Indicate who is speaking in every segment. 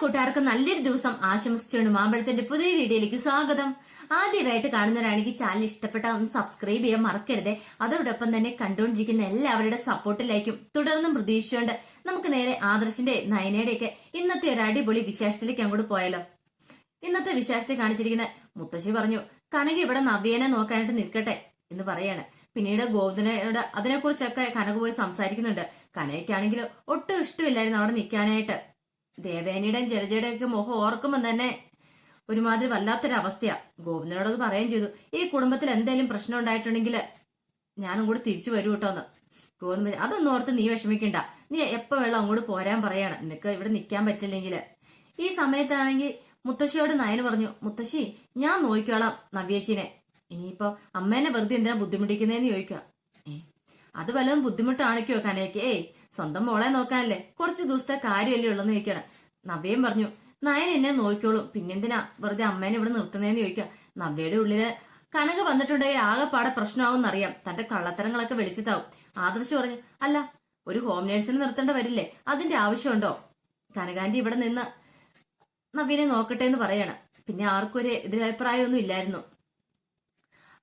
Speaker 1: കൂട്ടുകാർക്ക് നല്ലൊരു ദിവസം ആശംസിച്ചുകൊണ്ട് മാമ്പഴത്തിന്റെ പുതിയ വീഡിയോയിലേക്ക് സ്വാഗതം. ആദ്യമായിട്ട് കാണുന്നവരാണെങ്കിൽ ചാനൽ ഇഷ്ടപ്പെട്ട ഒന്ന് സബ്സ്ക്രൈബ് ചെയ്യാൻ മറക്കരുതേ. അതോടൊപ്പം തന്നെ കണ്ടുകൊണ്ടിരിക്കുന്ന എല്ലാവരുടെ സപ്പോർട്ടിലേക്കും തുടർന്നും പ്രതീക്ഷിച്ചുകൊണ്ട് നമുക്ക് നേരെ ആദർശിന്റെ നയനയുടെ ഒക്കെ ഇന്നത്തെ ഒരു അടിപൊളി വിശേഷത്തിലേക്ക് അങ്ങോട്ട് പോയാലോ. ഇന്നത്തെ വിശേഷത്തെ കാണിച്ചിരിക്കുന്ന മുത്തശ്ശി പറഞ്ഞു കനക ഇവിടെ നവ്യേനെ നോക്കാനായിട്ട് നിൽക്കട്ടെ എന്ന് പറയാണ്. പിന്നീട് ഗോവിന്ദനോട് അതിനെക്കുറിച്ചൊക്കെ കനക പോയി സംസാരിക്കുന്നുണ്ട്. കനകയ്ക്കാണെങ്കിൽ ഒട്ടും ഇഷ്ടമില്ലായിരുന്നു അവിടെ നിൽക്കാനായിട്ട്. ദേവേനിയുടെയും ജലജയുടെയും ഒക്കെ മുഖം ഓർക്കുമ്പോൾ തന്നെ ഒരുമാതിരി വല്ലാത്തൊരവസ്ഥയാ. ഗോവിന്ദനോടത് പറയുകയും ചെയ്തു ഈ കുടുംബത്തിൽ എന്തെങ്കിലും പ്രശ്നം ഉണ്ടായിട്ടുണ്ടെങ്കിൽ ഞാനും കൂടി തിരിച്ചു വരൂ കേട്ടോന്ന് ഗോവിന്ദൻ അതൊന്നും ഓർത്ത് നീ വിഷമിക്കണ്ട. നീ എപ്പോ വെള്ളം അങ്ങോട്ട് പോരാൻ പറയാണ്. നിനക്ക് ഇവിടെ നിൽക്കാൻ പറ്റില്ലെങ്കിൽ. ഈ സമയത്താണെങ്കിൽ മുത്തശ്ശിയോട് നയന് പറഞ്ഞു മുത്തശ്ശി ഞാൻ നോക്കിക്കോളാം നവ്യേച്ചിനെ. ഇനിയിപ്പോ അമ്മേനെ വെറുതെ എന്തിനാ ബുദ്ധിമുട്ടിക്കുന്നതെന്ന് ചോദിക്കുക. അത് വല്ലതും ബുദ്ധിമുട്ടാണിക്കോ കനയ്ക്ക്? ഏയ് സ്വന്തം മോളെ നോക്കാനല്ലേ? കുറച്ച് ദിവസത്തെ കാര്യമല്ലേ ഉള്ളെന്ന് ചോദിക്കണം നവ്യയും പറഞ്ഞു നയൻ എന്നെ നോക്കിക്കോളും. പിന്നെന്തിനാ വെറുതെ അമ്മേനെ ഇവിടെ നിർത്തുന്നതെന്ന് ചോദിക്കുക? നവ്യയുടെ ഉള്ളിൽ കനക വന്നിട്ടുണ്ടെങ്കിൽ ആകെപ്പാടെ പ്രശ്നമാവും അറിയാം തന്റെ കള്ളത്തരങ്ങളൊക്കെ വെളിച്ചത്താവും. ആദർശ് പറഞ്ഞു അല്ല ഒരു ഹോം നേഴ്സിനെ നിർത്തേണ്ട വരില്ലേ? അതിന്റെ ആവശ്യമുണ്ടോ? കനകാന്റി ഇവിടെ നിന്ന് നവീനെ നോക്കട്ടെ എന്ന് പറയാണ്. പിന്നെ ആർക്കും ഒരു എതിരഭിപ്രായമൊന്നും ഇല്ലായിരുന്നു.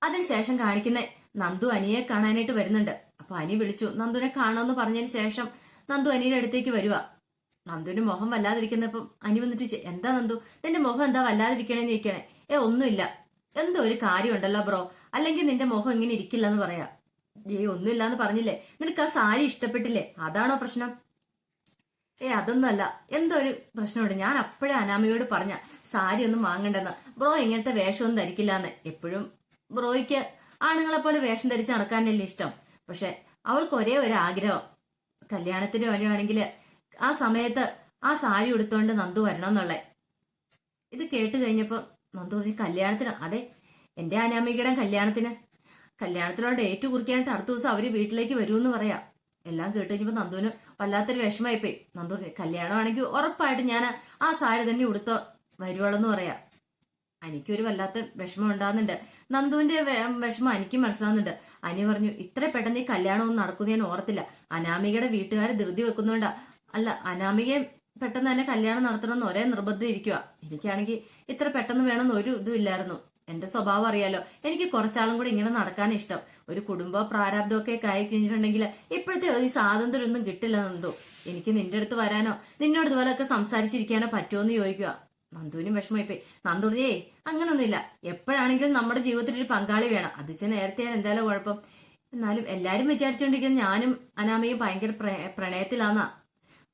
Speaker 1: അതിനുശേഷം കാണിക്കുന്ന നന്ദു അനിയെ കാണാനായിട്ട് വരുന്നുണ്ട്. അപ്പൊ അനി വിളിച്ചു നന്ദുനെ കാണാമെന്ന് പറഞ്ഞതിന് ശേഷം നന്ദു അനിയുടെ അടുത്തേക്ക് വരുക നന്ദുവിന്റെ മുഖം വല്ലാതിരിക്കുന്നപ്പം അനി വന്നിട്ട് എന്താ നന്ദു? നിന്റെ മുഖം എന്താ വല്ലാതിരിക്കണേന്ന് ചോദിക്കണേ. ഏ ഒന്നുമില്ല. എന്തോ ഒരു കാര്യം ഉണ്ടല്ലോ ബ്രോ. അല്ലെങ്കിൽ നിന്റെ മുഖം ഇങ്ങനെ ഇരിക്കില്ല എന്ന് പറയാ. ഏ ഒന്നുമില്ല എന്ന് പറഞ്ഞില്ലേ? നിനക്ക് ആ സാരി ഇഷ്ടപ്പെട്ടില്ലേ? അതാണോ പ്രശ്നം? ഏ അതൊന്നുമല്ല. എന്തോ ഒരു പ്രശ്നമുണ്ട്. ഞാൻ അപ്പോഴേ അനാമയോട് പറഞ്ഞ സാരി ഒന്നും വാങ്ങണ്ടെന്ന്. ബ്രോ ഇങ്ങനത്തെ വേഷമൊന്നും ധരിക്കില്ലാന്ന്. എപ്പോഴും ബ്രോയ്ക്ക് ആണുങ്ങളെപ്പോലെ വേഷം ധരിച്ച് നടക്കാനല്ലേ ഇഷ്ടം. പക്ഷെ അവൾക്ക് ഒരേ ഒരു ആഗ്രഹം. കല്യാണത്തിന് വരുവാണെങ്കിൽ ആ സമയത്ത് ആ സാരി ഉടുത്തോണ്ട് നന്ദു വരണം എന്നുള്ളേ. ഇത് കേട്ട് കഴിഞ്ഞപ്പോൾ നന്ദു പറഞ്ഞു കല്യാണത്തിന് അതെ എന്റെ അനാമികയുടെ കല്യാണത്തിന്. കല്യാണത്തിനോട് ഏറ്റു കുറിക്കാനായിട്ട് അടുത്ത ദിവസം അവർ വീട്ടിലേക്ക് വരുമെന്ന് പറയാം. എല്ലാം കേട്ട് കഴിഞ്ഞപ്പോൾ നന്ദുവിന് വല്ലാത്തൊരു വിഷമമായിപ്പോയി. നന്ദു പറഞ്ഞു കല്യാണമാണെങ്കിൽ ഉറപ്പായിട്ട് ഞാൻ ആ സാരി തന്നെ ഉടുത്തോ വരുവോളെന്ന് പറയാം. എനിക്കൊരു വല്ലാത്ത വിഷമം ഉണ്ടാകുന്നുണ്ട്. നന്ദുവിന്റെ വിഷമം എനിക്കും മനസ്സിലാവുന്നുണ്ട്. അനി പറഞ്ഞു ഇത്ര പെട്ടെന്ന് ഈ കല്യാണമൊന്നും നടക്കുന്നു ഞാൻ ഓർത്തില്ല. അനാമികയുടെ വീട്ടുകാരെ ധൃതി വെക്കുന്നുണ്ടാ. അല്ല അനാമികയെ പെട്ടെന്ന് തന്നെ കല്യാണം നടത്തണമെന്ന് ഒരേ നിർബന്ധം ഇരിക്കുക എനിക്കാണെങ്കിൽ ഇത്ര പെട്ടെന്ന് വേണമെന്ന് ഒരു ഇതും ഇല്ലായിരുന്നു. എന്റെ സ്വഭാവം അറിയാലോ. എനിക്ക് കുറച്ചാളും കൂടി ഇങ്ങനെ നടക്കാൻ ഇഷ്ടം. ഒരു കുടുംബ പ്രാരാബ്ദമൊക്കെ കായി കഴിഞ്ഞിട്ടുണ്ടെങ്കിൽ ഇപ്പോഴത്തെ ഈ സ്വാതന്ത്ര്യം ഒന്നും കിട്ടില്ല നന്ദു. എനിക്ക് നിന്റെ അടുത്ത് വരാനോ നിന്നോട് ഇതുപോലൊക്കെ സംസാരിച്ചിരിക്കാനോ പറ്റുമോ എന്ന് ചോദിക്കുക നന്ദുവിനും വിഷമമായിപ്പോയി. നന്ദു പറഞ്ഞേ അങ്ങനൊന്നുമില്ല. എപ്പോഴാണെങ്കിലും നമ്മുടെ ജീവിതത്തിൽ ഒരു പങ്കാളി വേണം. അത് വെച്ചാൽ നേരത്തെ ഞാൻ എന്തായാലും കുഴപ്പം. എന്നാലും എല്ലാരും വിചാരിച്ചുകൊണ്ടിരിക്കുന്ന ഞാനും അനാമയും ഭയങ്കര പ്രണയത്തിലാന്നാ.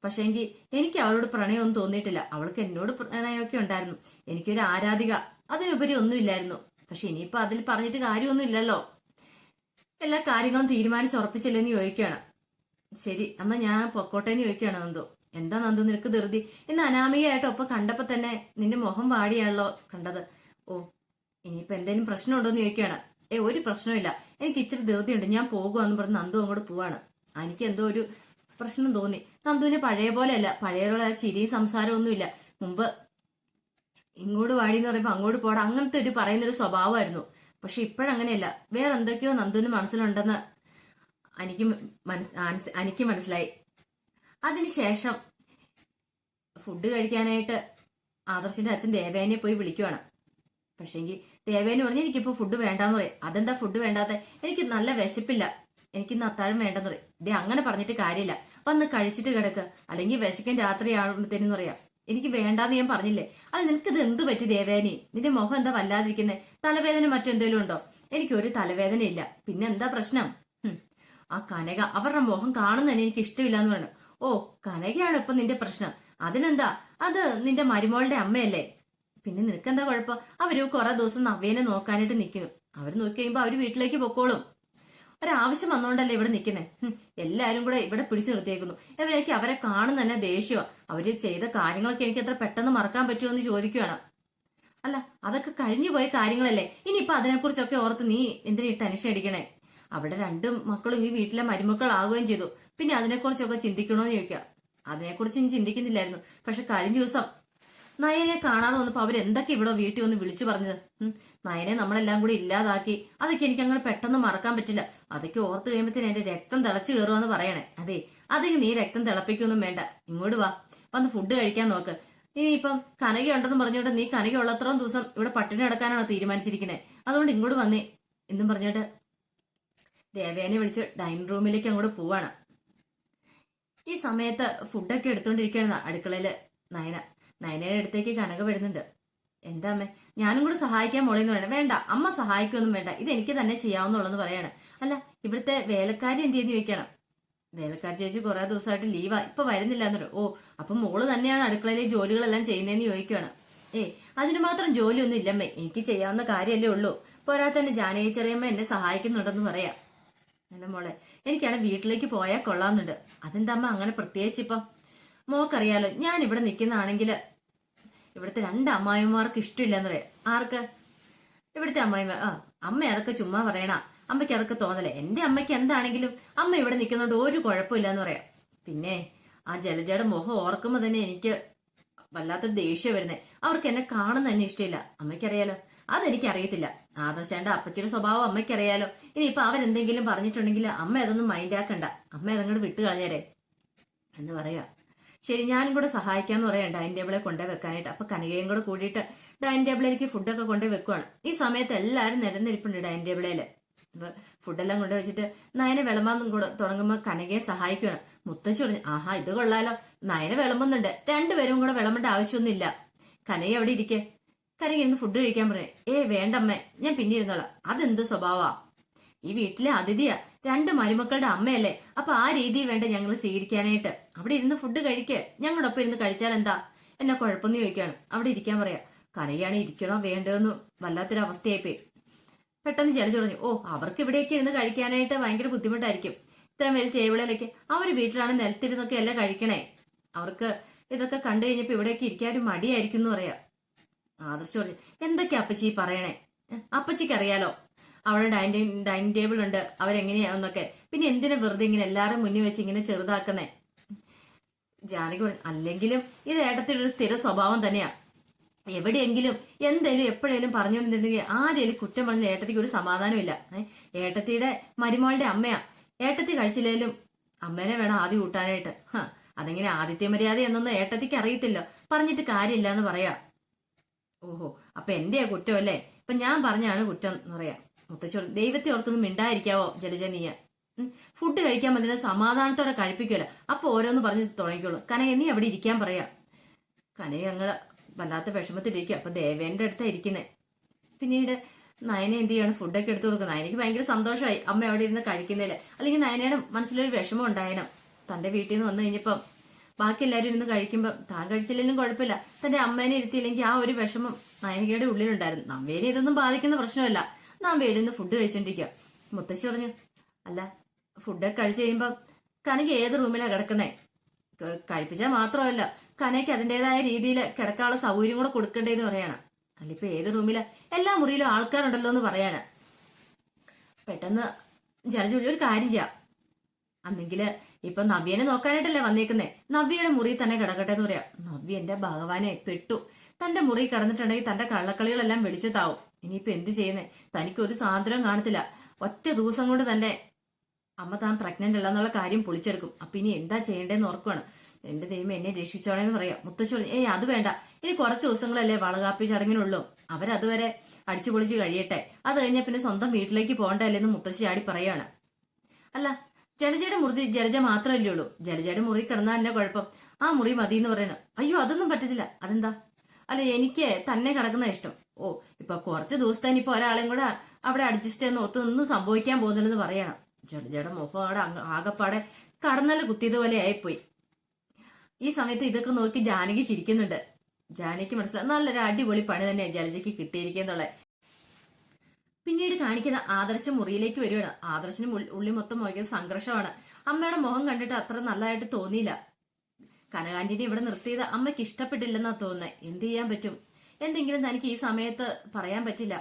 Speaker 1: പക്ഷേ എങ്കിൽ എനിക്ക് അവളോട് പ്രണയമൊന്നും തോന്നിയിട്ടില്ല. അവൾക്ക് എന്നോട് പ്രണയമൊക്കെ ഉണ്ടായിരുന്നു. എനിക്കൊരു ആരാധിക അതിനുപരി ഒന്നുമില്ലായിരുന്നു. പക്ഷെ ഇനിയിപ്പോൾ അതിൽ പറഞ്ഞിട്ട് കാര്യമൊന്നും ഇല്ലല്ലോ. എല്ലാ കാര്യങ്ങളും തീരുമാനിച്ചുറപ്പിച്ചില്ലെന്ന് ചോദിക്കുകയാണ്. ശരി എന്നാ ഞാൻ പൊക്കോട്ടെ എന്ന് ചോദിക്കുകയാണ് നന്ദു. എന്താ നന്ദു നിനക്ക് ധൃതി? ഇന്ന് അനാമികയായിട്ട് ഒപ്പം കണ്ടപ്പോ തന്നെ നിന്റെ മുഖം വാടിയാണല്ലോ കണ്ടത്. ഓ ഇനിയിപ്പോ എന്തെങ്കിലും പ്രശ്നമുണ്ടോ എന്ന് ചോദിക്കുകയാണ്. ഏ ഒരു പ്രശ്നമില്ല എനിക്ക് ഇച്ചിരി ധൃതിയുണ്ട്. ഞാൻ പോകുമെന്ന് പറഞ്ഞ് നന്ദു അങ്ങോട്ട് പോവാണ്. എനിക്ക് എന്തോ ഒരു പ്രശ്നം തോന്നി. നന്ദുവിനെ പഴയ പോലെയല്ല. പോലെ ആ ചിരിയും സംസാരവും ഒന്നുമില്ല മുമ്പ് ഇങ്ങോട്ട് വാടി എന്ന് പറയുമ്പോൾ അങ്ങോട്ട് പോടാ. അങ്ങനത്തെ ഒരു പറയുന്നൊരു സ്വഭാവമായിരുന്നു. പക്ഷെ ഇപ്പോഴങ്ങനെയല്ല. വേറെ എന്തൊക്കെയോ നന്ദുവിന് മനസ്സിലുണ്ടെന്ന് എനിക്ക് മനസ് എനിക്ക് മനസ്സിലായി. അതിനുശേഷം ഫുഡ് കഴിക്കാനായിട്ട് ആദർശിന്റെ അച്ഛൻ ദേവേനെ പോയി വിളിക്കുവാണ്. പക്ഷേങ്കിൽ ദേവേന് പറഞ്ഞ് എനിക്കിപ്പോ ഫുഡ് വേണ്ടാന്ന് പറയും. അതെന്താ ഫുഡ് വേണ്ടാത്ത? എനിക്ക് നല്ല വിശപ്പില്ല. എനിക്ക് ഇന്ന് അത്താഴം വേണ്ടെന്ന് പറയും. ദേ അങ്ങനെ പറഞ്ഞിട്ട് കാര്യമില്ല. വന്ന് കഴിച്ചിട്ട് കിടക്ക്. അല്ലെങ്കിൽ വിശക്കാൻ എന്ന് പറയാം. എനിക്ക് വേണ്ടാന്ന് ഞാൻ പറഞ്ഞില്ലേ? അത് നിനക്കിത് എന്ത് പറ്റി ദേവേനി? നിന്റെ മുഖം എന്താ വല്ലാതിരിക്കുന്നത് തലവേദന മറ്റെന്തെങ്കിലും ഉണ്ടോ? എനിക്ക് ഒരു തലവേദനയില്ല. പിന്നെ എന്താ പ്രശ്നം ആ കനക അവരുടെ മുഖം കാണുന്നതന്നെ എനിക്ക് ഇഷ്ടമില്ല എന്ന് പറഞ്ഞു. ഓ കനകയാണ് ഇപ്പൊ നിന്റെ പ്രശ്നം. അതിനെന്താ? അത് നിന്റെ മരുമോളുടെ അമ്മയല്ലേ. പിന്നെ നിനക്കെന്താ കുഴപ്പം? അവർ കുറെ ദിവസം നവ്യേനെ നോക്കാനായിട്ട് നിൽക്കുന്നു അവർ നോക്കി കഴിയുമ്പോ അവർ വീട്ടിലേക്ക് പൊക്കോളും. ഒരാവശ്യം വന്നോണ്ടല്ലേ ഇവിടെ നിൽക്കുന്നേ എല്ലാരും കൂടെ ഇവിടെ പിടിച്ചു നിർത്തിയേക്കുന്നു. ഇവരേക്ക് അവരെ കാണുന്ന തന്നെ ദേഷ്യമാ അവർ ചെയ്ത കാര്യങ്ങളൊക്കെ എനിക്ക് എത്ര പെട്ടെന്ന് മറക്കാൻ പറ്റുമോ എന്ന് ചോദിക്കുകയാണ് അല്ല അതൊക്കെ കഴിഞ്ഞു പോയ കാര്യങ്ങളല്ലേ. ഇനിയിപ്പൊ അതിനെക്കുറിച്ചൊക്കെ ഓർത്ത് നീ എന്തിനാ ടെൻഷൻ അടിക്കണേ? അവിടെ രണ്ട് മക്കളും ഈ വീട്ടിലെ മരുമക്കളാവുകയും ചെയ്തു. പിന്നെ അതിനെക്കുറിച്ചൊക്കെ ചിന്തിക്കണോന്ന് ചോദിക്കുക അതിനെക്കുറിച്ച് ഞാൻ ചിന്തിക്കുന്നില്ലായിരുന്നു. പക്ഷെ കഴിഞ്ഞ ദിവസം നയനെ കാണാതെ വന്നപ്പോ അവരെന്തൊക്കെ ഇവിടെ വീട്ടിൽ ഒന്ന് വിളിച്ചു പറഞ്ഞത്? നയനെ നമ്മളെല്ലാം കൂടി ഇല്ലാതാക്കി. അതൊക്കെ എനിക്ക് അങ്ങനെ പെട്ടെന്ന് മറക്കാൻ പറ്റില്ല. അതൊക്കെ ഓർത്ത് കഴിയുമ്പത്തേന് എന്റെ രക്തം തിളച്ചു കയറുമെന്ന് പറയണേ. അതെ അത് നീ രക്തം തിളപ്പിക്കൊന്നും വേണ്ട. ഇങ്ങോട്ട് വാ. വന്ന് ഫുഡ് കഴിക്കാൻ നോക്ക്. ഇനിയിപ്പം കനക ഉണ്ടെന്ന് പറഞ്ഞോട്ട് നീ കനക ഉള്ളത്രയും ദിവസം ഇവിടെ പട്ടിണി കിടക്കാനാണ് തീരുമാനിച്ചിരിക്കുന്നത് അതുകൊണ്ട് ഇങ്ങോട്ട് വന്നേ. എന്നും പറഞ്ഞോട്ട് ദേവേനെ വിളിച്ച് ഡൈനിങ് റൂമിലേക്ക് അങ്ങോട്ട് പോവാണ്. ഈ സമയത്ത് ഫുഡൊക്കെ എടുത്തോണ്ടിരിക്കുകയാണ് അടുക്കളയിൽ. നയന നയനയുടെ അടുത്തേക്ക് കനക വരുന്നുണ്ട്. എന്താ അമ്മേ ഞാനും കൂടെ സഹായിക്കാൻ മോളെന്ന് പറയണം. വേണ്ട അമ്മ സഹായിക്കൊന്നും വേണ്ട. ഇത് എനിക്ക് തന്നെ ചെയ്യാവുന്നുള്ളെന്ന് പറയാണ്. അല്ല ഇവിടുത്തെ വേലക്കാരി എന്ത് ചെയ്യുന്നു ചോദിക്കണം. വേലക്കാരി ചേച്ചി കുറെ ദിവസമായിട്ട് ലീവാ ഇപ്പൊ വരുന്നില്ല എന്നൊരു ഓ അപ്പൊ മോൾ തന്നെയാണ് അടുക്കളയിലെ ജോലികളെല്ലാം ചെയ്യുന്നതെന്ന് ചോദിക്കുകയാണ് ഏ അതിന് മാത്രം ജോലിയൊന്നും ഇല്ലമ്മേ. എനിക്ക് ചെയ്യാവുന്ന കാര്യമല്ലേ ഉള്ളൂ. പോരാത്തന്നെ തന്നെ ജാനകി ചെറിയമ്മ എന്നെ സഹായിക്കുന്നുണ്ടെന്ന് പറയാം. അല്ല മോളെ എനിക്കാണ് വീട്ടിലേക്ക് പോയാൽ കൊള്ളാമെന്നുണ്ട്. അതെന്താ അമ്മ അങ്ങനെ പ്രത്യേകിച്ച് ഇപ്പം മോക്കറിയാലോ ഞാൻ ഇവിടെ നിൽക്കുന്നതാണെങ്കിൽ ഇവിടുത്തെ രണ്ട് അമ്മായിമാർക്ക് ഇഷ്ടമില്ലെന്ന് പറയാം. ആർക്ക്? ഇവിടുത്തെ അമ്മായിമാർ ആ അമ്മ അതൊക്കെ ചുമ്മാ പറയണ അമ്മയ്ക്ക് അതൊക്കെ തോന്നലേ എന്റെ അമ്മയ്ക്ക് എന്താണെങ്കിലും അമ്മ ഇവിടെ നിൽക്കുന്നതുകൊണ്ട് ഒരു കുഴപ്പമില്ലെന്ന് പറയാം. പിന്നെ ആ ജലജയുടെ മുഖം ഓർക്കുമ്പോൾ തന്നെ എനിക്ക് വല്ലാത്തൊരു ദേഷ്യം വരുന്നേ. അവർക്ക് എന്നെ കാണുന്ന തന്നെ ഇഷ്ടമില്ല. അമ്മയ്ക്കറിയാലോ അതെനിക്ക് അറിയത്തില്ല ആദർശേണ്ട അപ്പച്ചിയുടെ സ്വഭാവം അമ്മയ്ക്കറിയാലോ. ഇനിയിപ്പൊ അവരെന്തെങ്കിലും പറഞ്ഞിട്ടുണ്ടെങ്കിൽ അമ്മ അതൊന്നും മൈൻഡ് ആക്കണ്ട. അമ്മ അതങ്ങോട്ട് വിട്ടു കളഞ്ഞേരെ. എന്ന് പറയാ. ശരി ഞാനും കൂടെ സഹായിക്കാന്ന് പറയാം. ഡൈനിങ് ടേബിളെ കൊണ്ടേ വെക്കാനായിട്ട്. അപ്പൊ കനകയും കൂടെ കൂടിയിട്ട് ഡൈനിങ് ടേബിളിലേക്ക് ഫുഡൊക്കെ കൊണ്ടേ വെക്കുവാണ്. ഈ സമയത്ത് എല്ലാവരും നിരന്നിരിപ്പുണ്ട് ഡൈനിങ് ടേബിളിൽ. ഫുഡെല്ലാം കൊണ്ട് വെച്ചിട്ട് നയനെ വിളമ്പാന്നും കൂടെ തുടങ്ങുമ്പോൾ കനകയെ സഹായിക്കുകയാണ് മുത്തശ്ശി പറഞ്ഞു ആഹാ ഇത് കൊള്ളാലോ. നയനെ വിളമ്പുന്നുണ്ട്. രണ്ടുപേരും കൂടെ വിളമ്പേണ്ട ആവശ്യമൊന്നുമില്ല. കനക എവിടെ ഇരിക്കെ? കനക ഇന്ന് ഫുഡ് കഴിക്കാൻ പറയാം. ഏ വേണ്ടമ്മേ ഞാൻ പിന്നെ ഇരുന്നോളാം. അതെന്ത് സ്വഭാവാ? ഈ വീട്ടിലെ അതിഥിയാ രണ്ട് മരുമക്കളുടെ അമ്മയല്ലേ? അപ്പൊ ആ രീതി വേണ്ട ഞങ്ങൾ സ്വീകരിക്കാനായിട്ട്. അവിടെ ഇരുന്ന് ഫുഡ് കഴിക്ക്. ഞങ്ങളൊപ്പം ഇരുന്ന് കഴിച്ചാൽ എന്താ? എന്നെ കുഴപ്പമൊന്നും ചോദിക്കാണ് അവിടെ ഇരിക്കാൻ പറയാ. കരയാണ് ഇരിക്കണോ വേണ്ടോന്ന് വല്ലാത്തൊരു അവസ്ഥയായിപ്പോയി പെട്ടെന്ന് ചലച്ചു പറഞ്ഞു ഓ അവർക്ക് ഇവിടെയൊക്കെ ഇരുന്ന് കഴിക്കാനായിട്ട് ഭയങ്കര ബുദ്ധിമുട്ടായിരിക്കും. ഇത്രയും വലിയ ടേബിളിലൊക്കെ അവർ വീട്ടിലാണ് നിലത്തിരുന്നൊക്കെ എല്ലാം കഴിക്കണേ? അവർക്ക് ഇതൊക്കെ കണ്ടു കഴിഞ്ഞപ്പോൾ ഇവിടെയൊക്കെ ഇരിക്കാൻ ഒരു മടിയായിരിക്കും എന്ന് പറയാ. ആദർശ് പറഞ്ഞു എന്തൊക്കെയാ അപ്പച്ചി പറയണേ? അപ്പച്ചിക്ക് അറിയാലോ അവിടെ ഡൈനിങ് ഡൈനിങ് ടേബിൾ ഉണ്ട്. അവരെങ്ങനെയാന്നൊക്കെ പിന്നെ എന്തിനാ വെറുതെ ഇങ്ങനെ എല്ലാവരും മുന്നിൽ വെച്ച് ഇങ്ങനെ ചെറുതാക്കുന്നേ? ജാനകി അല്ലെങ്കിലും ഇത് ഏട്ടത്തിലൊരു സ്ഥിര സ്വഭാവം തന്നെയാ. എവിടെയെങ്കിലും എന്തെങ്കിലും എപ്പോഴേലും പറഞ്ഞുകൊണ്ടിരുന്നെങ്കിൽ ആരേലും കുറ്റം പറഞ്ഞ ഏട്ടത്തിക്ക് ഒരു സമാധാനമില്ല. ഏട്ടത്തിയുടെ മരുമോളുടെ അമ്മയാ. ഏട്ടത്തി കഴിച്ചില്ലേലും അമ്മേനെ വേണം ആദ്യം കൂട്ടാനായിട്ട്. അതെങ്ങനെ ആദിത്യ മര്യാദ എന്നൊന്നും ഏട്ടത്തിക്ക് അറിയത്തില്ല. പറഞ്ഞിട്ട് കാര്യമില്ല എന്ന് പറയാ. ഓഹോ അപ്പൊ എന്റെയാ കുറ്റം അല്ലേ? ഇപ്പൊ ഞാൻ പറഞ്ഞാണ് കുറ്റം എന്ന് പറയാം. മുത്തശ്ശോ ദൈവത്തെ ഓർത്തൊന്നും മിണ്ടായിരിക്കാവോ ജലജ നീയ? ഫുഡ് കഴിക്കാൻ വന്നിട്ട് സമാധാനത്തോടെ കഴിപ്പിക്കുമല്ലോ അപ്പൊ ഓരോന്ന് പറഞ്ഞ് തുടങ്ങിക്കോളൂ. കനക നീ അവിടെ ഇരിക്കാൻ പറയാ? കനക ഞങ്ങൾ വല്ലാത്ത വിഷമത്തിലിരിക്കും അപ്പൊ ദേവേന്റെ അടുത്താ ഇരിക്കുന്നേ. പിന്നീട് നയന എന്ത് ചെയ്യാണ്? ഫുഡൊക്കെ എടുത്തു കൊടുക്കുന്നത് നയനയ്ക്ക് ഭയങ്കര സന്തോഷമായി. അമ്മ അവിടെ ഇരുന്ന് കഴിക്കുന്നില്ല. അല്ലെങ്കിൽ നയനയുടെ മനസ്സിലൊരു വിഷമം ഉണ്ടായനം. തന്റെ വീട്ടിൽ നിന്ന് വന്നു കഴിഞ്ഞപ്പം ബാക്കി എല്ലാവരും ഇരുന്ന് കഴിക്കുമ്പോൾ താൻ കഴിച്ചില്ലെങ്കിലും കുഴപ്പമില്ല. തന്റെ അമ്മേനെ ഇരുത്തിയില്ലെങ്കിൽ ആ ഒരു വിഷമം നയനികയുടെ ഉള്ളിലുണ്ടായിരുന്നു. നമ്മേനെ ഇതൊന്നും ബാധിക്കുന്ന പ്രശ്നമല്ല. നാം വീട്ടിൽ നിന്ന് ഫുഡ് കഴിച്ചോണ്ടിരിക്കുക മുത്തശ്ശി പറഞ്ഞു അല്ല ഫുഡൊക്കെ കഴിച്ചു കഴിയുമ്പോൾ കനക്ക് ഏത് റൂമിലാണ് കിടക്കുന്നേ? ക- കഴിപ്പിച്ചാൽ മാത്രമല്ല കനയ്ക്ക് അതിന്റെതായ രീതിയിൽ കിടക്കാനുള്ള സൗകര്യം കൂടെ കൊടുക്കണ്ടേന്ന് പറയാണ്. അല്ല ഇപ്പൊ ഏത് റൂമിലാ എല്ലാ മുറിയിലും ആൾക്കാരുണ്ടല്ലോ എന്ന് പറയാണ്. പെട്ടെന്ന് ജലജോലി ഒരു കാര്യം ചെയ്യാം. അന്നെങ്കിൽ ഇപ്പൊ നവ്യനെ നോക്കാനായിട്ടല്ലേ വന്നേക്കുന്നേ? നവ്യയുടെ മുറി തന്നെ കിടക്കട്ടെ എന്ന് പറയാം. നവ്യ എന്റെ ഭഗവാനെ പെട്ടു. തന്റെ മുറി കിടന്നിട്ടുണ്ടെങ്കിൽ തന്റെ കള്ളക്കളികളെല്ലാം വെളിച്ചത്താവും ഇനിയിപ്പൊ എന്ത് ചെയ്യുന്നേ? തനിക്ക് ഒരു സ്വാതന്ത്ര്യം കാണത്തില്ല. ഒറ്റ ദിവസം കൊണ്ട് തന്നെ അമ്മ താൻ പ്രഗ്നന്റ് ഉള്ളെന്നുള്ള കാര്യം പൊളിച്ചെടുക്കും. അപ്പൊ ഇനി എന്താ ചെയ്യേണ്ടതെന്ന് ഓർക്കുവാണ്. എന്റെ ദൈവം എന്നെ രക്ഷിച്ചോളേന്ന് പറയാം. മുത്തശ്ശി പറഞ്ഞു ഏയ് അത് വേണ്ട. ഇനി കുറച്ച് ദിവസങ്ങളല്ലേ വളകാപ്പി ചടങ്ങിനുള്ളൂ. അവരതുവരെ അടിച്ചു പൊളിച്ച് കഴിയട്ടെ. അത് കഴിഞ്ഞ പിന്നെ സ്വന്തം വീട്ടിലേക്ക് പോകണ്ടല്ലേ എന്ന് മുത്തശ്ശി ആടി പറയാണ് അല്ല ജലജയുടെ മുറി ജലജ മാത്രമല്ലേ ഉള്ളൂ. ജലജയുടെ മുറി കിടന്നാൽ തന്നെ കുഴപ്പം. ആ മുറി മതി എന്ന് പറയണം. അയ്യോ അതൊന്നും പറ്റത്തില്ല. അതെന്താ? അല്ല എനിക്ക് തന്നെ കിടക്കുന്ന ഇഷ്ടം. ഓ ഇപ്പൊ കുറച്ച് ദിവസത്തെ ഇപ്പൊ ഒരാളെയും കൂടെ അവിടെ അഡ്ജസ്റ്റ് ചെയ്യുന്ന ഒത്തു ഒന്നും സംഭവിക്കാൻ പോകുന്നില്ലെന്ന് പറയണം. ജലജയുടെ മുഖം അവിടെ ആകെപ്പാടെ ആകപ്പാടെ കുത്തിയത് കുത്തിയതുപോലെ ആയിപ്പോയി. ഈ സമയത്ത് ഇതൊക്കെ നോക്കി ജാനകി ചിരിക്കുന്നുണ്ട്. ജാനകിക്ക് മനസ്സിലായി നല്ലൊരു അടിപൊളി പണി തന്നെ ജലജയ്ക്ക് കിട്ടിയിരിക്കുന്നുള്ള പിന്നീട് കാണിക്കുന്ന ആദർശ മുറിയിലേക്ക് വരികയാണ്. ആദർശനും ഉള്ളി മൊത്തം നോക്കിയത് സംഘർഷമാണ്. അമ്മയുടെ മുഖം കണ്ടിട്ട് അത്ര നല്ലതായിട്ട് തോന്നിയില്ല. കനകാന്റിനെ ഇവിടെ നിർത്തിയത് അമ്മയ്ക്ക് ഇഷ്ടപ്പെട്ടില്ലെന്നാ തോന്നുന്നത് എന്ത് ചെയ്യാൻ പറ്റും? എന്തെങ്കിലും തനിക്ക് ഈ സമയത്ത് പറയാൻ പറ്റില്ല.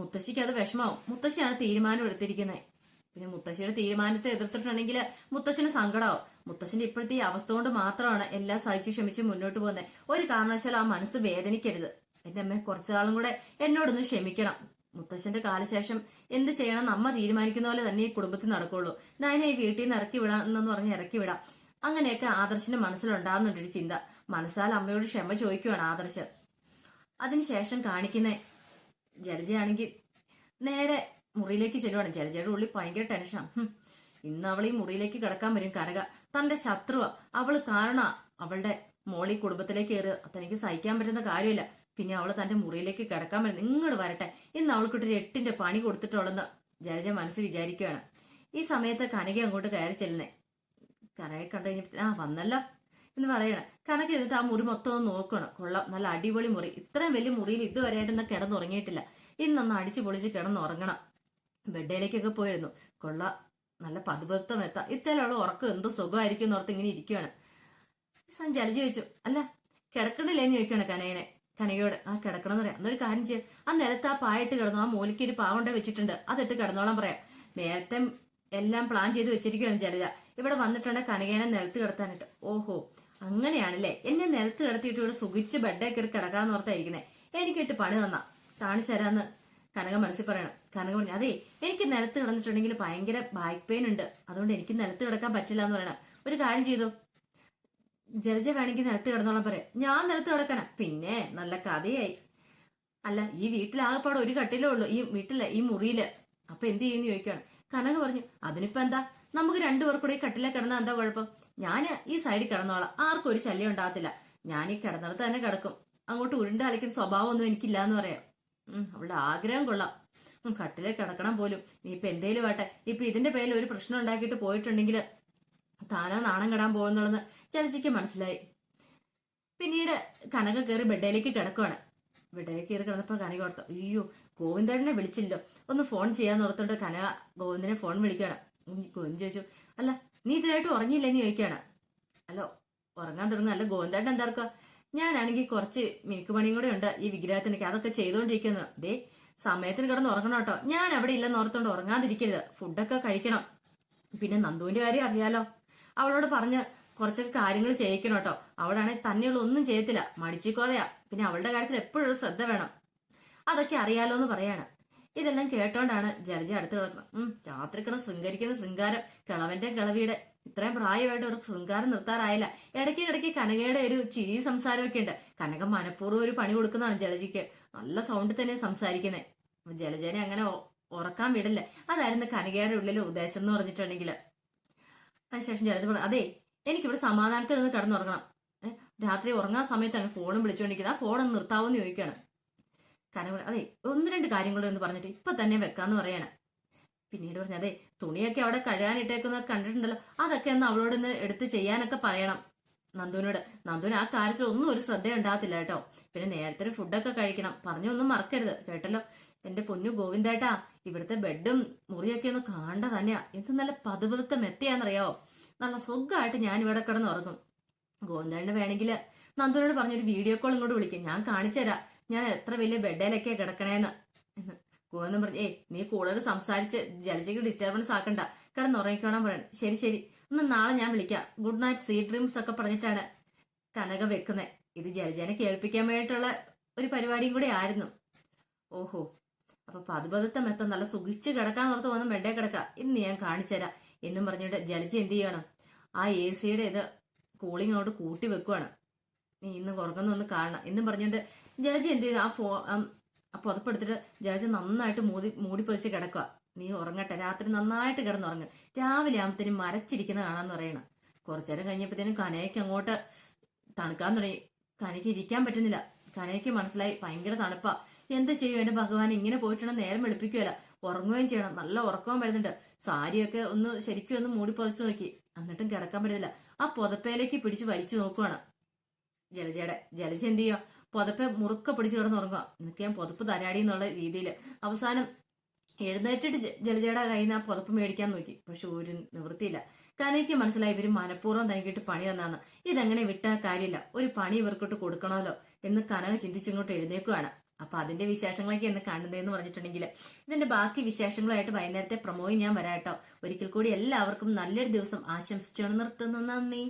Speaker 1: മുത്തശ്ശിക്ക് അത് വിഷമാവും. മുത്തശ്ശിയാണ് തീരുമാനം എടുത്തിരിക്കുന്നത് പിന്നെ മുത്തശ്ശിയുടെ തീരുമാനത്തെ എതിർത്തിട്ടുണ്ടെങ്കിൽ മുത്തശ്ശന് സങ്കടമാവും മുത്തശ്ശന്റെ ഇപ്പോഴത്തെ ഈ അവസ്ഥ കൊണ്ട് മാത്രമാണ് എല്ലാം സഹിച്ചു ക്ഷമിച്ച് മുന്നോട്ട് പോകുന്നത് ഒരു കാരണവശാലും ആ മനസ്സ് വേദനിക്കരുത്. എന്റെ അമ്മയെ കുറച്ചാളും കൂടെ എന്നോടൊന്ന് ക്ഷമിക്കണം. മുത്തശ്ശന്റെ കാലശേഷം എന്ത് ചെയ്യണം അമ്മ തീരുമാനിക്കുന്ന പോലെ തന്നെ ഈ കുടുംബത്തിൽ നടക്കുള്ളൂ. നയനെ ഈ വീട്ടിൽ നിന്ന് ഇറക്കി വിടാം എന്നു പറഞ്ഞ് ഇറക്കി വിടാം. അങ്ങനെയൊക്കെ ആദർശിന്റെ മനസ്സിലുണ്ടാകുന്നുണ്ടൊരു ചിന്ത. മനസ്സാൽ അമ്മയോട് ക്ഷമ ചോദിക്കുവാണ് ആദർശ്. അതിനുശേഷം കാണിക്കുന്ന ജലജയാണെങ്കിൽ നേരെ മുറിയിലേക്ക് ചെല്ലുവാണ്. ജലജയുടെ ഉള്ളിൽ ഭയങ്കര ടെൻഷനാണ് ഇന്ന് അവൾ ഈ മുറിയിലേക്ക് കിടക്കാൻ വരും കനക. തന്റെ ശത്രുവ. അവൾ കാരണ. അവളുടെ മോളി കുടുംബത്തിലേക്ക് കയറി തനിക്ക് സഹിക്കാൻ പറ്റുന്ന കാര്യമില്ല. പിന്നെ അവൾ തന്റെ മുറിയിലേക്ക് കിടക്കാൻ വരുന്നത് ഇങ്ങോട്ട് വരട്ടെ. ഇന്ന് അവൾക്കിട്ടൊരു എട്ടിന്റെ പണി കൊടുത്തിട്ടുള്ളെന്ന് ജലജ മനസ്സ് വിചാരിക്കുകയാണ് ഈ സമയത്ത് കനക അങ്ങോട്ട് കയറി ചെല്ലുന്നേ. കനകയെ കണ്ടു കഴിഞ്ഞപ്പോ ആ വന്നല്ലോ എന്ന് പറയണം. കനക എന്നിട്ട് ആ മുറി മൊത്തം ഒന്ന് നോക്കണം. കൊള്ളാം. നല്ല അടിപൊളി മുറി. ഇത്രയും വലിയ മുറിയിൽ ഇതുവരെയായിട്ടൊന്നും കിടന്നുറങ്ങിയിട്ടില്ല. ഇന്നൊന്ന് അടിച്ചു പൊളിച്ച് കിടന്നുറങ്ങണം. ബെഡേലേക്കൊക്കെ പോയിരുന്നു. കൊള്ളാം. നല്ല പതുപത്തും എത്താം. ഇത്തരമുള്ള ഉറക്കം എന്ത് സുഖമായിരിക്കും എന്ന് ഓർത്ത് ഇങ്ങനെ ഇരിക്കുകയാണ് ജലജി ചോദിച്ചു അല്ല കിടക്കണില്ലേന്ന് ചോദിക്കണം കനകനെ. കനകയോട് ആ കിടക്കണം എന്ന് പറയാം. എന്നൊരു കാര്യം ചെയ്യാം. ആ നിലത്ത് ആ പായിട്ട് കിടന്നു. ആ മൂലയ്ക്ക് ഒരു പാവണ്ട വെച്ചിട്ടുണ്ട്. അതിട്ട് കിടന്നോളാൻ പറയാം. നേരത്തെ എല്ലാം പ്ലാൻ ചെയ്ത് വെച്ചിരിക്കുകയാണ് ജലജ. ഇവിടെ വന്നിട്ടുണ്ട് കനകേനെ നിലത്ത് കിടത്താനായിട്ട്. ഓഹോ അങ്ങനെയാണല്ലേ? എന്നെ നിലത്ത് കിടത്തിയിട്ട് ഇവിടെ സുഖിച്ച് ബെഡേ കയറി കിടക്കാന്ന് ഓർത്തായിരിക്കുന്നേ. എനിക്കിട്ട് പണി തന്നാ. കാണിച്ചു തരാന്ന് കനക മനസ്സിൽ പറയണം. കനക പറഞ്ഞു അതെ എനിക്ക് നിലത്ത് കിടന്നിട്ടുണ്ടെങ്കിൽ ഭയങ്കര ബാക്ക് പെയിൻ ഉണ്ട്. അതുകൊണ്ട് എനിക്ക് നിലത്ത് കിടക്കാൻ പറ്റില്ല എന്ന് പറയണം. ഒരു കാര്യം ചെയ്തു? ജലജ വേണമെങ്കിൽ നിലത്ത് കിടന്നോളാൻ പറയാം. ഞാൻ നിലത്ത് കിടക്കണം. പിന്നെ നല്ല കഥയായി. അല്ല ഈ വീട്ടിലാകപ്പാടെ ഒരു കട്ടിലേ ഉള്ളൂ. ഈ വീട്ടിലെ ഈ മുറിയിൽ. അപ്പൊ എന്ത് ചെയ്യുന്നു ചോദിക്കുകയാണ്. കനക പറഞ്ഞു അതിനിപ്പോ എന്താ? നമുക്ക് രണ്ടു പേർക്കൂടെ ഈ കട്ടിലെ കിടന്നാ എന്താ കുഴപ്പം? ഞാൻ ഈ സൈഡിൽ കിടന്നോളാം. ആർക്കും ഒരു ശല്യം ഉണ്ടാകത്തില്ല. ഞാൻ ഈ കിടന്നിടത്ത് തന്നെ കിടക്കും. അങ്ങോട്ട് ഉരുണ്ട അലക്കുന്ന സ്വഭാവമൊന്നും എനിക്കില്ല എന്ന് പറയാം അവളുടെ ആഗ്രഹം കൊള്ളാം. കട്ടിലെ കിടക്കണം പോലും. ഇപ്പൊ എന്തേലും ആട്ടെ ഇപ്പൊ ഇതിന്റെ പേരിൽ ഒരു പ്രശ്നം ഉണ്ടാക്കിയിട്ട് പോയിട്ടുണ്ടെങ്കിൽ താനാ നാണം കെടാൻ പോകുന്നുള്ളതെന്ന് ചലച്ചിക്ക് മനസ്സിലായി. പിന്നീട് കനക കയറി ബെഡേലേക്ക് കിടക്കുവാണ്. ബെഡേലേക്ക് കയറി കിടന്നപ്പോൾ കനക ഓർത്തു അയ്യോ ഗോവിന്ദേട്ടനെ വിളിച്ചില്ലോ. ഒന്ന് ഫോൺ ചെയ്യാന്ന് ഓർത്തോണ്ട് കനക ഗോവിന്ദനെ ഫോൺ വിളിക്കുകയാണ്. ഗോവിന്ദ് ചോദിച്ചു അല്ല നീ ഇതായിട്ട് ഉറങ്ങിയില്ലെന്ന് ചോദിക്കുകയാണ്. അല്ല ഉറങ്ങാൻ തുടങ്ങും അല്ല ഗോവിന്ദേട്ടൻ എന്താർക്കുക ഞാനാണെങ്കിൽ കുറച്ച് മിനുക്ക് പണിയും കൂടെ ഉണ്ട് ഈ വിഗ്രഹത്തിനൊക്കെ അതൊക്കെ ചെയ്തുകൊണ്ടിരിക്കുന്നു ദേ സമയത്തിന് കിടന്ന് ഉറങ്ങണം കേട്ടോ. ഞാൻ അവിടെ ഇല്ലെന്ന് ഓർത്തോണ്ട് ഉറങ്ങാതിരിക്കരുത്. ഫുഡൊക്കെ കഴിക്കണം. പിന്നെ നന്ദുവിന്റെ കാര്യം അറിയാലോ. അവളോട് പറഞ്ഞ് കുറച്ചൊക്കെ കാര്യങ്ങൾ ചെയ്യിക്കണം കേട്ടോ. അവളാണെങ്കിൽ തന്നെയുള്ള ഒന്നും ചെയ്യത്തില്ല. മടിച്ചിക്കോതയാ. പിന്നെ അവളുടെ കാര്യത്തിൽ എപ്പോഴും ശ്രദ്ധ വേണം. അതൊക്കെ അറിയാലോ എന്ന് പറയാണ്. ഇതെല്ലാം കേട്ടോണ്ടാണ് ജലജ അടുത്ത് കിടക്കുന്നത്. ഉം രാത്രി കിടന്ന് ശൃംഗരിക്കുന്ന ശൃംഗാരം കിളവന്റെ കിളവിയുടെ. ഇത്രയും പ്രായമായിട്ട് ഒരു ശൃംഗാരം നിർത്താറായില്ല. ഇടയ്ക്ക് ഇടയ്ക്ക് കനകയുടെ ഒരു ചിരി സംസാരമൊക്കെ ഉണ്ട്. കനക മനഃപൂർവം ഒരു പണി കൊടുക്കുന്നതാണ് ജലജയ്ക്ക് നല്ല സൗണ്ടിൽ തന്നെ സംസാരിക്കുന്നത് ജലജനെ അങ്ങനെ ഉറക്കാൻ വിടില്ല. അതായിരുന്നു കനകയുടെ ഉള്ളിലെ ഉദ്ദേശം എന്ന് പറഞ്ഞിട്ടുണ്ടെങ്കിൽ അതിനുശേഷം ജലജ പറഞ്ഞു അതെ എനിക്കിവിടെ സമാധാനത്തിൽ നിന്ന് കിടന്നുറങ്ങണം. രാത്രി ഉറങ്ങാൻ സമയത്താണ് ഫോണും വിളിച്ചുകൊണ്ടിരിക്കുന്നത് ആ ഫോൺ ഒന്ന് നിർത്താവോന്ന് ചോദിക്കുകയാണ്. കാരണം അതെ ഒന്ന് രണ്ട് കാര്യങ്ങൾ എന്ന് പറഞ്ഞിട്ട് ഇപ്പൊ തന്നെ വെക്കാന്ന് പറയണം. പിന്നീട് പറഞ്ഞു അതെ തുണിയൊക്കെ അവിടെ കഴുകാനിട്ടേക്കുന്ന കണ്ടിട്ടുണ്ടല്ലോ. അതൊക്കെ ഒന്ന് അവളോട് ഒന്ന് എടുത്ത് ചെയ്യാനൊക്കെ പറയണം. നന്ദുവിനോട് നന്ദുവിന് ആ കാര്യത്തിൽ ഒന്നും ഒരു ശ്രദ്ധ ഉണ്ടാകത്തില്ല കേട്ടോ. പിന്നെ നേരത്തെ ഫുഡൊക്കെ കഴിക്കണം. പറഞ്ഞൊന്നും മറക്കരുത്. കേട്ടല്ലോ? എന്റെ പൊന്നു ഗോവിന്ദേട്ടാ ഇവിടുത്തെ ബെഡും മുറിയൊക്കെ ഒന്ന് കാണണ്ട തന്നെയാ. എന്ത് നല്ല പതുപതുത്ത മെത്തയാന്നറിയാവോ നല്ല സുഖമായിട്ട് ഞാൻ ഇവിടെ കിടന്ന് ഉറങ്ങും ഗോവിന്ദേട്ടന് വേണമെങ്കിൽ നന്ദുനോട് പറഞ്ഞൊരു വീഡിയോ കോൾ ഇങ്ങോട്ട് വിളിക്കും. ഞാൻ കാണിച്ചുതരാം. ഞാൻ എത്ര വലിയ ബെഡേലൊക്കെ കിടക്കണേന്ന്. ഗോവിന്ദൻ പറഞ്ഞു ഏയ് നീ കൂടുതൽ സംസാരിച്ച് ജലജയ്ക്ക് ഡിസ്റ്റർബൻസ് ആക്കണ്ട. കിടന്നുറങ്ങിക്കോണം പറയണം ശരി ശരി. ഒന്ന് നാളെ ഞാൻ വിളിക്കാം. ഗുഡ് നൈറ്റ് സീ ഡ്രീംസ് ഒക്കെ പറഞ്ഞിട്ടാണ് കനക വെക്കുന്നത് ഇത് ജലജനെ കേൾപ്പിക്കാൻ വേണ്ടിയിട്ടുള്ള ഒരു പരിപാടിയും കൂടെ ആയിരുന്നു. ഓഹോ. അപ്പൊ പതുപതുത്ത മെത്തം നല്ല സുഖിച്ച് കിടക്കാൻ ഓർത്ത് വന്ന് ബെഡേ കിടക്കാം. ഇന്ന് ഞാൻ കാണിച്ചു തരാം എന്നും പറഞ്ഞിട്ട് ജലജ എന്ത് ചെയ്യണം? ആ എ സിയുടെ ഇത് കൂളിംഗ് അങ്ങോട്ട് കൂട്ടി വെക്കുവാണ്. നീ ഇന്ന് കുറങ്ങുന്ന ഒന്ന് കാണണം എന്നും പറഞ്ഞിട്ട് ജലജ എന്ത് ചെയ്തു? ആ ഫോ ആം, പുതപ്പെടുത്തിട്ട് ജലജ നന്നായിട്ട് മൂടി മൂടിപ്പൊതിച്ച് കിടക്കുക നീ ഉറങ്ങട്ടെ. രാത്രി നന്നായിട്ട് കിടന്നുറങ്ങുക രാവിലെ ആകുമ്പത്തേനും മരച്ചിരിക്കുന്ന കാണാന്ന് പറയണം. കുറച്ചു നേരം കഴിഞ്ഞപ്പോഴത്തേനും കനയ്ക്ക് അങ്ങോട്ട് തണുക്കാൻ തുടങ്ങി. കനയ്ക്ക് ഇരിക്കാൻ പറ്റുന്നില്ല. കനയ്ക്ക് മനസ്സിലായി ഭയങ്കര തണുപ്പാ. എന്ത് ചെയ്യും? എന്റെ ഭഗവാൻ ഇങ്ങനെ പോയിട്ടുണ്ടെങ്കിൽ നേരം വെളുപ്പിക്കുകയല്ല ഉറങ്ങുകയും ചെയ്യണം. നല്ല ഉറക്കവും വരുന്നുണ്ട്. സാരിയൊക്കെ ഒന്ന് ശരിക്കും ഒന്ന് മൂടി പൊതച്ചു നോക്കി. എന്നിട്ടും കിടക്കാൻ പറ്റില്ല ആ പുതപ്പയിലേക്ക് പിടിച്ച് വലിച്ചു നോക്കുവാണ്. ജലജയുടെ ജലജ എന്ത് ചെയ്യുക പുതപ്പെ മുറുക്ക പിടിച്ച് കിടന്നുറങ്ങുക നിനക്ക് ഞാൻ പുതപ്പ് തരാടി എന്നുള്ള രീതിയിൽ. അവസാനം എഴുന്നേറ്റിട്ട് ജലജയുടെ കയ്യിൽ നിന്ന് ആ പുതപ്പ് മേടിക്കാൻ നോക്കി. പക്ഷെ ഒരു നിവൃത്തിയില്ല. കനയ്ക്ക് മനസ്സിലായി ഇവർ മനഃപൂർവം തനിക്കിട്ട് പണി തന്നാന്ന്. ഇതെങ്ങനെ വിട്ട കാര്യമില്ല. ഒരു പണി ഇവർക്കിട്ട് കൊടുക്കണമല്ലോ എന്ന് കനക ചിന്തിച്ചിങ്ങോട്ട് എഴുന്നേക്കുവാണ്. അപ്പൊ അതിന്റെ വിശേഷങ്ങളൊക്കെ എന്ന് പറഞ്ഞിട്ടുണ്ടെങ്കിൽ ഇതിന്റെ ബാക്കി വിശേഷങ്ങളുമായിട്ട് വൈകുന്നേരത്തെ പ്രമോയും ഞാൻ വരാട്ടോ. ഒരിക്കൽ കൂടി എല്ലാവർക്കും നല്ലൊരു ദിവസം ആശംസിച്ചാണ് നിർത്തുന്നു. നന്ദി.